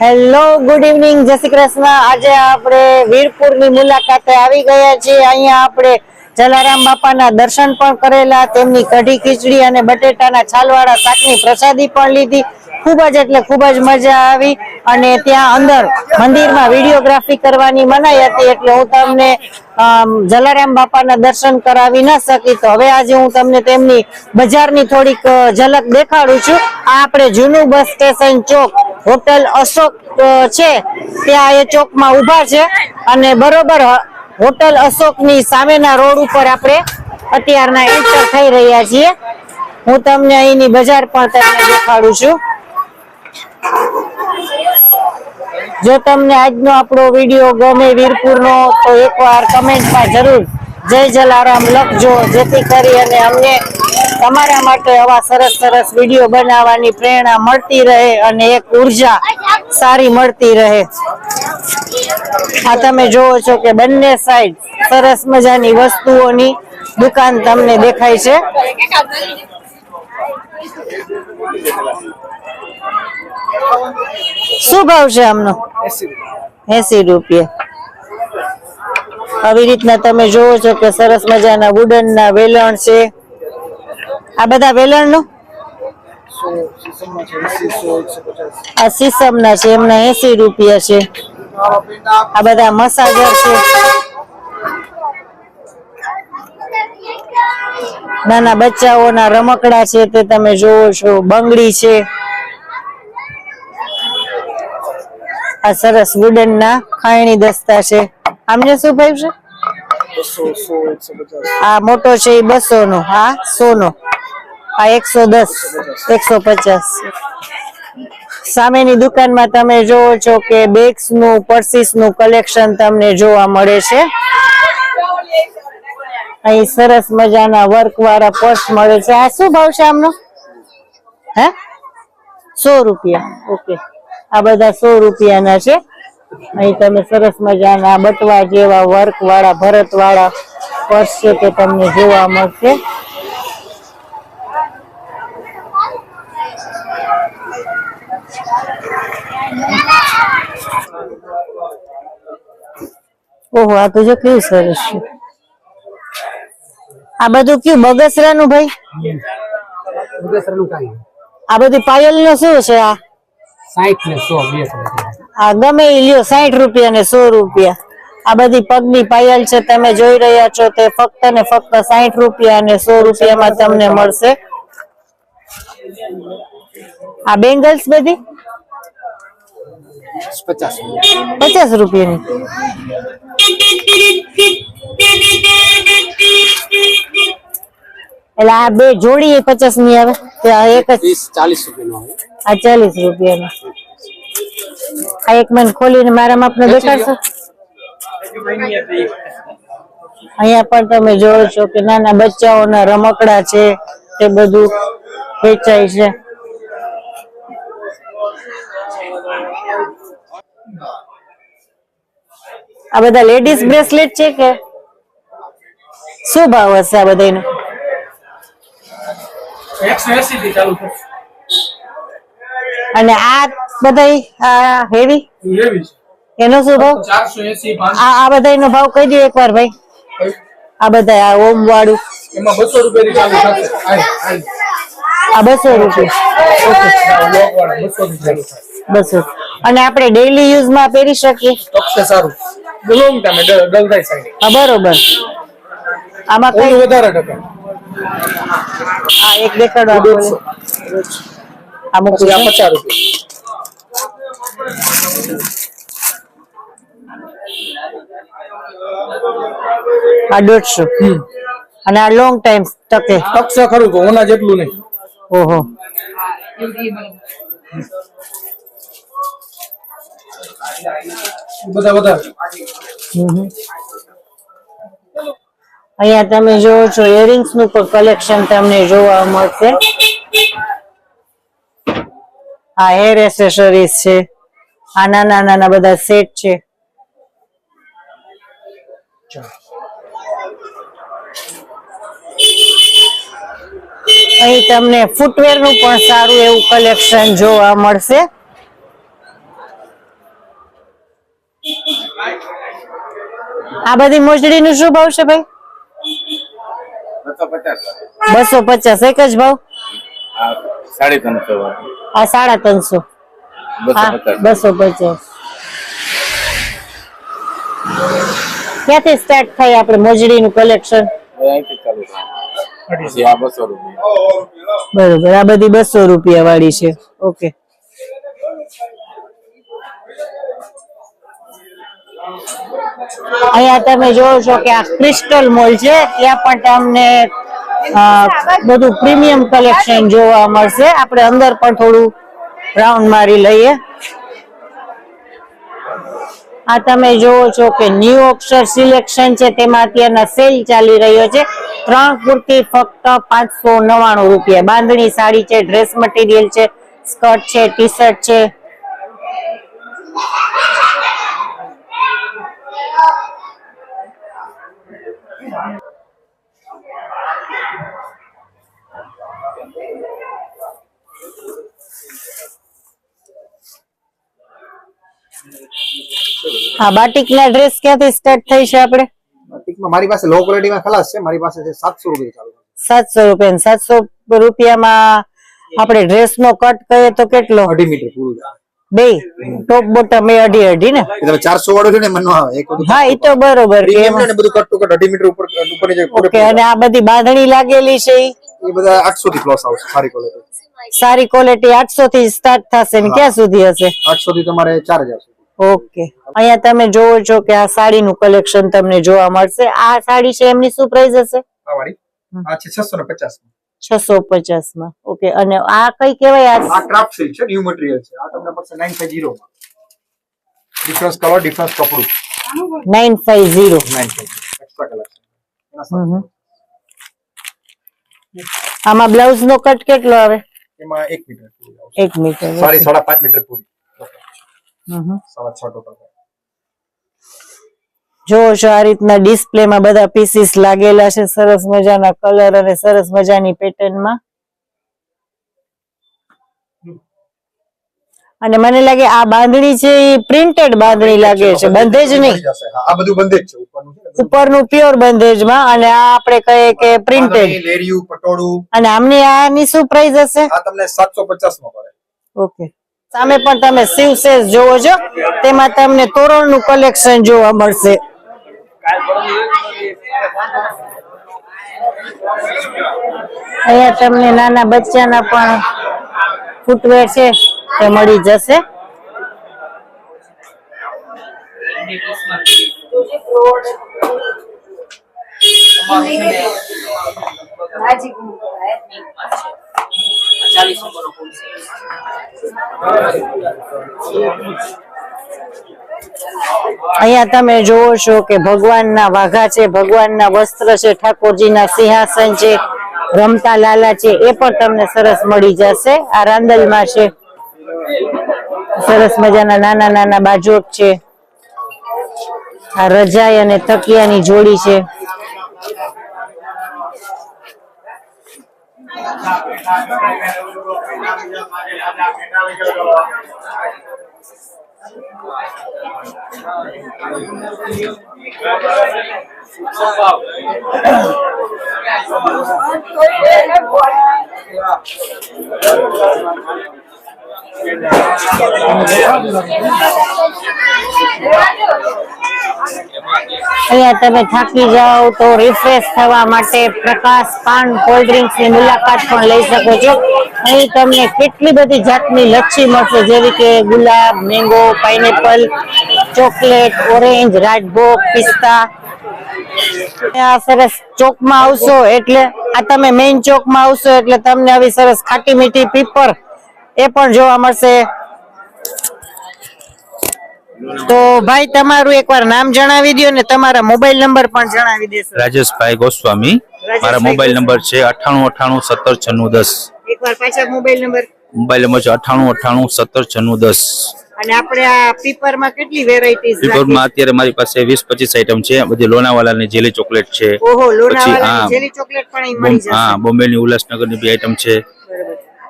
Hello good evening જય શ્રી કૃષ્ણ. આજે આપણે વીરપુરની મુલાકાતે આવી ગયા છીએ. અહીંયા આપણે જલારામ બાપાના દર્શન પણ કરેલા, તેમની કઢી ખીચડી અને બટેટાના છાલવાળા શાકની પ્રસાદી પણ લીધી. ખૂબ જ એટલે ખૂબ જ મજા આવી અને ત્યાં અંદર મંદિરમાં વિડીયોગ્રાફી કરવાની મનાઈ હતી એટલે હું તમને જલારામ બાપાના દર્શન કરાવી ન શકી. તો હવે આજે હું તમને તેમની બજારની થોડીક ઝલક દેખાડું છું. આ આપણે જૂનું બસ સ્ટેશન ચોક હોટેલ અશોક છે, ત્યાં એ ચોકમાં ઊભા છે. અને બરોબર હોટેલ અશોકની સામેના રોડ ઉપર આપણે અત્યારના એન્ટર થઈ રહ્યા છીએ. હું તમને અહીંની બજાર પણ તમને દેખાડું છું. જો તમને આજનો આપણો વીડિયો ગમે વીરપુરનો, તો એકવાર કમેન્ટમાં જરૂર જય જલારામ લખજો, જેથી કરી અને અમને તમારા માટે આવા સરસ સરસ વીડિયો બનાવવાની પ્રેરણા મળતી રહે અને એક ઊર્જા સારી મળતી રહે. આ તમે જોવો છો કે બંને સાઈડ સરસ મજાની વસ્તુઓની દુકાન તમને દેખાય છે. શું ભાવ છે આમનો? એસી રૂપિયા. આવી રીતના તમે જોવો છો કે સરસ મજાના વુડન ના વેલણ છે. આ બધા વેલણ નો આ સીસમ ના છે એમના એસી રૂપિયા છે. આ બધા મસાજર છે. નાના બચ્ચાઓના રમકડા છે તે તમે જોવો છો બંગડી છે. આ સરસ વુડન ના ખાયણી દસ્તા છે. આમને શું ભાવ છે? આ મોટો છે એ બસો નો હા સો નો આ એકસો દસ, એકસો પચાસ. સામેની દુકાનમાં તમે જોવો છો કે બેગ્સનું પર્સિસનું કલેક્શન તમને જોવા મળે છે. અહીં સરસ મજાના વર્ક વાળા પર્સ મળે છે. આ શું ભાવ છે આમનો? હે? સો રૂપિયા. ઓકે. આ બધા સો રૂપિયાના છે. અહીં તમે સરસ મજાના બટવા જેવા વર્ક વાળા ભરત વાળા પર્સ છે તે તમને જોવા મળશે. ઓહો, આ તો જો કેવું સરસ છે. આ બધું કયું બગસરાનું ભાઈ? આ બધું પાયલનું શું છે ગમે એ લ્યો સાઠ રૂપિયા ને સો રૂપિયા. આ બધી પગની પાયલ છે, તમે જોઈ રહ્યા છો, તે ફક્ત ને ફક્ત સાઠ રૂપિયા અને સો રૂપિયામાં તમને મળશે. આ બેંગલ્સ બધી? પચાસ પચાસ રૂપિયાની? એટલે આ બે જોડી એ પચાસની આવે આ એક જ ચાલીસ રૂપિયાનો આ ચાલીસ રૂપિયાનો. આ એક મને ખોલીને મારા માપને દેખાડશો? અહીંયા પણ તમે જોવો છો કે નાના બચ્ચાઓના રમકડા છે તે બધું વેચાય છે. આ બધા લેડીઝ બ્રેસલેટ છે કે? શું ભાવ હશે આ બધાનો અને આ બધા હેવી એનો શું ભાવ? આ આ બધાનો ભાવ કહી દો એકવાર ભાઈ. આ બધા આ ઓમ વાળું. એમાં બસો રૂપિયા. આ બસો રૂપિયા. બસો. અને આપણે ડેઈલી યુઝમાં પહેરી શકીએ. ટોપસે સારું. લોંગ ટાઈમે ડલ ડલ થાય સાઈડ. હા બરોબર. આમાં કોઈ? વધારે ટકા. આ એક દેખાડો આ મૂકી આ. પચાસ રૂપિયા. આ દોઢસો. અને આ લોંગ ટાઈમ ટકે. ટકશે ખરું તો ઓના જેટલું નહીં. ઓહો. બધા અહીંયા તમે જોવો છો ઇયરિંગ્સનું પણ કલેક્શન તમને જોવા મળશે. આ હેર એસેસરીઝ છે. આ નાના નાના બધા સેટ છે. અહીં તમને ફૂટવેરનું પણ સારું એવું કલેક્શન જોવા મળશે. આ બધી મોજડી નું શું ભાવ છે ભાઈ? બસો પચાસ. એક જ ભાવ? આ સાડી ત્રણસો. આ સાડા ત્રણસો બસો પચાસ. ક્યાંથી સ્ટાર્ટ થાય આપણે મોજડી નું કલેક્શન બરોબર આ બધી બસો રૂપિયા વાળી છે. ઓકે અહીંયા તમે જોવો છો કે આ ક્રિસ્ટલ મોલ છે. ત્યાં પણ તમને બધું પ્રીમિયમ કલેક્શન જોવા મળશે. આપણે અંદર પણ થોડું રાઉન્ડ મારી લઈએ. આ તમે જોવો છો કે ન્યુ અક્ષર સિલેક્શન છે. તેમાં અત્યારના સેલ ચાલી રહ્યો છે. ત્રણ કુર્તી ફક્ત પાંચસો નવ્વાણું રૂપિયા. બાંધણી સાડી છે ડ્રેસ મટીરિયલ છે સ્કર્ટ છે ટી શર્ટ છે. આ બાટિકના ડ્રેસ ક્યાંથી સ્ટાર્ટ થઈ છે આપણે? ટીકમાં મારી પાસે લો ક્વોલિટીમાં ખલાસ છે મારી પાસે છે સાતસો રૂપિયા ચાલુ સાતસો રૂપિયા સાતસો રૂપિયામાં આપણે ડ્રેસ નો કટ કરીએ તો કેટલો? અઢી મીટર પૂરું બે? ટોપ બોટમ એ અઢી અઢી ને? તમે ચારસો વાળો છે ને મને ન આવે. હા એ તો બરોબર ને બધું કટ ટુ કટ અઢી મીટર ઉપર ઉપર ઓકે અને આ બધી બાંધણી લાગેલી છે એ બધા આઠસો થી પ્લસ આવશે સારી ક્વોલિટી સારી ક્વોલિટી આઠસો થી સ્ટાર્ટ થશે ને ક્યાં સુધી હશે? આઠસો થી તમારે ચાર ઓકે. અહીંયા તમે જોવો છો કે આ સાડીનું કલેક્શન તમને જોવા મળશે. આ સાડી છે એમની શું પ્રાઇસ હશે? આ છે છસો ને પચાસ છસો પચાસમાં ઓકે. અને આ કઈ કહેવાય? આ ક્રાફ્ટ સિલ્ક છે ન્યુ મટીરીયલ છે. આ તમને પડશે nine five zero difference colour difference કપડું. Nine five zero nine five extra colour છે. આમાં બ્લાઉઝ નો કટ કેટલો આવે? એમાં એક મીટર એક મીટર સાડી સાડા પાંચ મીટર પૂરી. સાડા છ ટોટલ જોવો છો આ રીતના ડિસ્પ્લેમાં બધા પીસીસ લાગેલા છે સરસ મજાના કલર અને સરસ મજાની પેટર્નમાં. અને મને લાગે આ બાંધણી છે એ પ્રિન્ટેડ બાંધણી લાગે છે બંધેજ નહીં આ બધું બંધેજ છે ઉપરનું. ઉપરનું પ્યોર બંધેજમાં અને આ આપણે કહીએ કે પ્રિન્ટેડ લેરિયું પટોળું. અને આમની આની શું પ્રાઇસ હશે? આ તમને સાતસો પચાસમાં પડે. ઓકે. સામે પણ તમે શિવસેસ જોવો છો. તેમાં તમને તોરણનું કલેક્શન જોવા મળશે. અહીંયા તમને નાના બચ્ચાના પણ ફૂટવેર છે તે મળી જશે. અહીંયા તમે જોવો છો કે ભગવાનના વાઘા છે, ભગવાનના વસ્ત્ર છે, ઠાકોરજીના સિંહાસન છે, રમતા લાલા છે, એ પણ તમને સરસ મળી જશે. આ રાંદલમાં છે. સરસ મજાના નાના નાના બાજોટ છે. આ રજાઈ અને તકિયાની જોડી છે. અહીંયા તમે થાકી જાઓ તો રિફ્રેશ થવા માટે પ્રકાશ, પાન કોલ્ડ ડ્રિંક્સની મુલાકાત પણ લઈ શકો છો. અહીં તમને કેટલી બધી જાતની લચ્છી મળશે, જેવી કે ગુલાબ mango pineapple chocolate orange Rajbhog પિસ્તા. આ સરસ ચોકમાં આવશો એટલે, આ તમે મેઇન ચોકમાં આવશો એટલે તમને આવી સરસ ખાટી મીઠી પીપર એ પણ જોવા મળશે. તો ભાઈ તમારું એકવાર નામ જણાવી દો ને તમારા મોબાઈલ નંબર પણ જણાવી દેશો. રાજેશભાઈ ગોસ્વામી. મારા મોબાઈલ નંબર છે અઠ્ઠાણું અઠ્ઠાણું સત્તર છન્નું દસ. એકવાર પાછા મોબાઈલ નંબર. મોબાઈલ નંબર છે અઠ્ઠાણું અઠ્ઠાણું સત્તર છન્નું દસ. અને આપણે આ પીપરમાં કેટલી વેરાયટીઝ રિપોર્ટમાં અત્યારે મારી પાસે વીસ પચીસ આઈટમ છે. બધી લોનાવાલાની જેલી ચોકલેટ છે. ઓહો લોનાવાલાની જેલી ચોકલેટ પણ અહીં મળી જશે. હા બોમ્બેની ઉલ્લાસનગરની બી આઈટમ છે.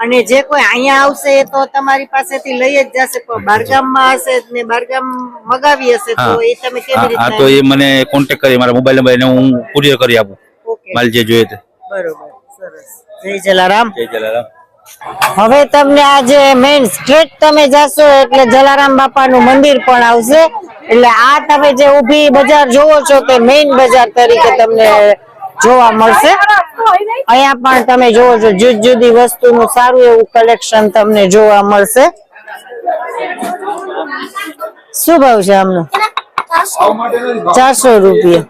અને જે કોઈ અહીંયા આવશે એ તો તમારી પાસેથી લઈ જ જશે પણ બારગામમાં હશે ને બારગામ મગાવી હશે તો એ તમે કેવી રીતે હા તો એ મને કોન્ટેક્ટ કરી મારા મોબાઈલ નંબર ને હું કુરિયર કરી આપું. ઓકે. માલ જે જોઈએ તે. બરોબર સરસ. જય જલારામ. જય જલારામ. હવે તમને આજે મેઇન સ્ટ્રીટ તમે જાશો એટલે જલારામ બાપાનું મંદિર પણ આવશે. એટલે આ તમે જે ઊભી બજાર જોવો છો કે મેઇન બજાર તરીકે તમને જોવા મળશે. અહીંયા પણ તમે જોવો છો જુદી જુદી વસ્તુનું સારું એવું કલેક્શન તમને જોવા મળશે. શું ભાવ છે આમનો? ચારસો રૂપિયા.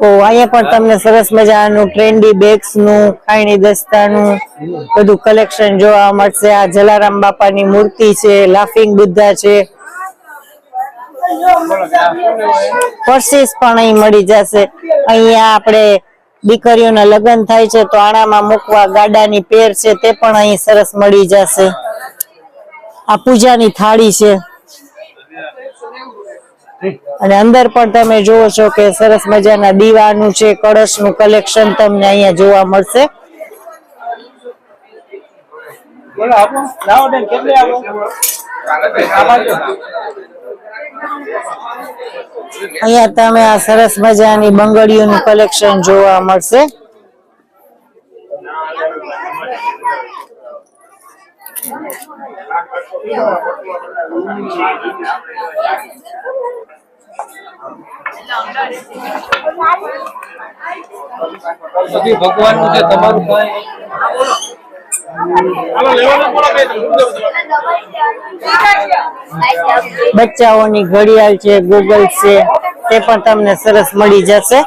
ઓ, અહીંયા પણ તમને સરસ મજાનું ટ્રેન્ડી બેગ્સનું ખાયણી દસ્તાનું, બધું કલેક્શન જોવા મળશે. આ જલારામ બાપાની મૂર્તિ છે લાફિંગ બુદ્ધા છે. પર્સિસ પણ અહીં મળી જશે. અહીંયા આપણે દીકરીઓના લગ્ન થાય છે, તો આણામાં મૂકવા ગાડાની પેર છે, તે પણ અહીં સરસ મળી જશે. આ પૂજાની થાળી છે. અને અંદર પણ તમે જુઓ છો કે સરસ મજાના દીવાનું છે કળશનું કલેક્શન તમને અહીંયા જોવા મળશે. અહીંયા તમે આ સરસ મજાની બંગડીઓનું કલેક્શન જોવા મળશે. બધી ભગવાનનું છે તમારું કાંઈ બચ્ચાઓની ઘડિયાળ છે ગૂગલ છે, તે પણ તમને સરસ મળી જશે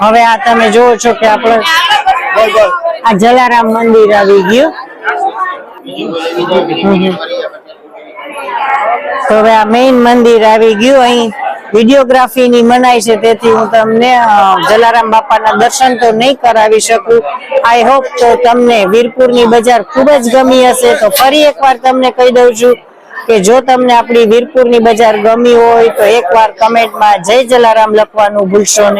હવે આ તમે જોવો છો કે આપણે આ જલારામ મંદિર આવી ગયું. તો હવે આ મેઇન મંદિર આવી ગયું. અહીં વિડીયોગ્રાફીની મનાય છે. તેથી હું તમને જલારામ બાપાના દર્શન તો નહીં કરાવી શકું. આઈ હોપ તો તમને વીરપુરની બજાર ખૂબ જ ગમી હશે. તો ફરી એકવાર તમને કહી દઉં છું કે જો તમને આપણી વીરપુરની બજાર ગમી હોય, તો એકવાર કમેન્ટમાં જય જલારામ લખવાનું ભૂલશો નહીં.